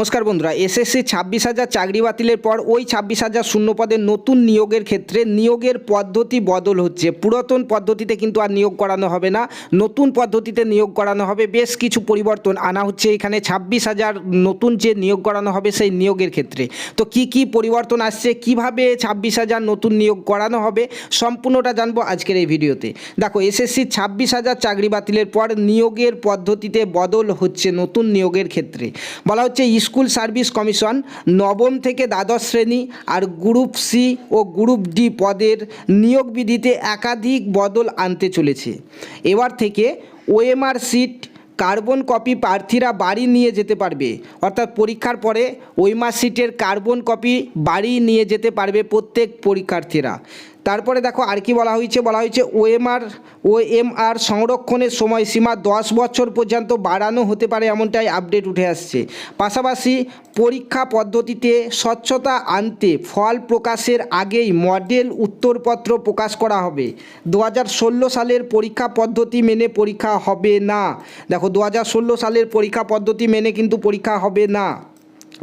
নমস্কার বন্ধুরা, এসএসসি ছাব্বিশ হাজার চাকরি বাতিলের পর ওই ছাব্বিশ হাজার শূন্য পদের নতুন নিয়োগের ক্ষেত্রে নিয়োগের পদ্ধতি বদল হচ্ছে। পুরাতন পদ্ধতিতে কিন্তু আর নিয়োগ করানো হবে না, নতুন পদ্ধতিতে নিয়োগ করানো হবে। বেশ কিছু পরিবর্তন আনা হচ্ছে এখানে ছাব্বিশ হাজার নতুন যে নিয়োগ করানো হবে সেই নিয়োগের ক্ষেত্রে। তো কি কি পরিবর্তন আসছে, কীভাবে ছাব্বিশ হাজার নতুন নিয়োগ করানো হবে, সম্পূর্ণটা জানব আজকের এই ভিডিওতে। দেখো, এসএসসি ছাব্বিশ হাজার চাকরি বাতিলের পর নিয়োগের পদ্ধতিতে বদল হচ্ছে নতুন নিয়োগের ক্ষেত্রে। বলা হচ্ছে স্কুল সার্ভিস কমিশন নবম থেকে দ্বাদশ শ্রেণি আর গ্রুপ সি ও গ্রুপ ডি পদের নিয়োগ বিধিতে একাধিক বদল আনতে চলেছে। এবার থেকে ওএমআর সিট কার্বন কপি প্রার্থীরা বাড়ি নিয়ে যেতে পারবে। অর্থাৎ পরীক্ষার পরে ওইমার সিটের কার্বন কপি বাড়ি নিয়ে যেতে পারবে প্রত্যেক পরীক্ষার্থীরা। তারপরে দেখো আর কি বলা হয়েছে? বলা হয়েছে ওএমআর ওএমআর সংরক্ষণের সময়সীমা দশ বছর পর্যন্ত বাড়ানো হতে পারে এমনটাই আপডেট উঠে আসছে। পাশাপাশি পরীক্ষা পদ্ধতিতে স্বচ্ছতা আনতে ফল প্রকাশের আগেই মডেল উত্তরপত্র প্রকাশ করা হবে। দু হাজার ষোলো সালের পরীক্ষা পদ্ধতি মেনে পরীক্ষা হবে না। দেখো দু হাজার ষোলো সালের পরীক্ষা পদ্ধতি মেনে কিন্তু পরীক্ষা হবে না।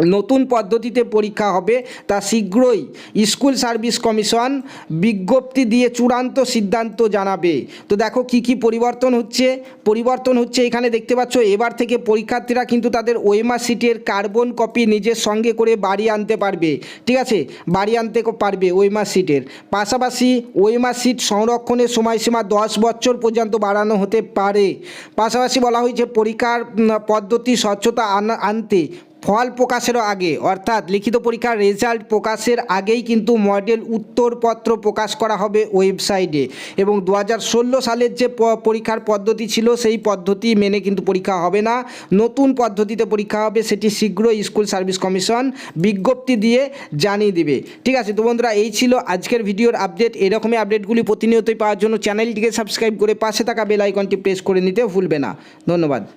নতুন পদ্ধতিতে পরীক্ষা হবে, তা শীঘ্রই স্কুল সার্ভিস কমিশন বিজ্ঞপ্তি দিয়ে চূড়ান্ত সিদ্ধান্ত জানাবে। তো দেখো কি কি পরিবর্তন হচ্ছে। পরিবর্তন হচ্ছে এখানে দেখতে পাচ্ছ, এবার থেকে পরীক্ষার্থীরা কিন্তু তাদের ওয়েমার সিটের কার্বন কপি নিজের সঙ্গে করে বাড়ি আনতে পারবে। ঠিক আছে? বাড়ি আনতে পারবে ওয়েমার সিটের পাশাপাশি ওয়েমার সিট সংরক্ষণের সময়সীমা দশ বছর পর্যন্ত বাড়ানো হতে পারে। পাশাপাশি বলা হয়েছে, পরীক্ষার পদ্ধতি স্বচ্ছতা আনা- আনতে ফল প্রকাশেরও আগে। অর্থাৎ লিখিত পরীক্ষার রেজাল্ট প্রকাশের আগেই কিন্তু মডেল উত্তরপত্র প্রকাশ করা হবে ওয়েবসাইটে। এবং দু হাজার ষোলো সালের যে পরীক্ষার পদ্ধতি ছিল, সেই পদ্ধতি মেনে কিন্তু পরীক্ষা হবে না। নতুন পদ্ধতিতে পরীক্ষা হবে, সেটি শীঘ্রই স্কুল সার্ভিস কমিশন বিজ্ঞপ্তি দিয়ে জানিয়ে দিবে। ঠিক আছে, তো বন্ধুরা, এই ছিল আজকের ভিডিওর আপডেট। এরকমই আপডেটগুলি প্রতিনিয়তই পাওয়ার জন্য চ্যানেলটিকে সাবস্ক্রাইব করে পাশে থাকা বেল আইকনটি প্রেস করে নিতে ভুলবে না। ধন্যবাদ।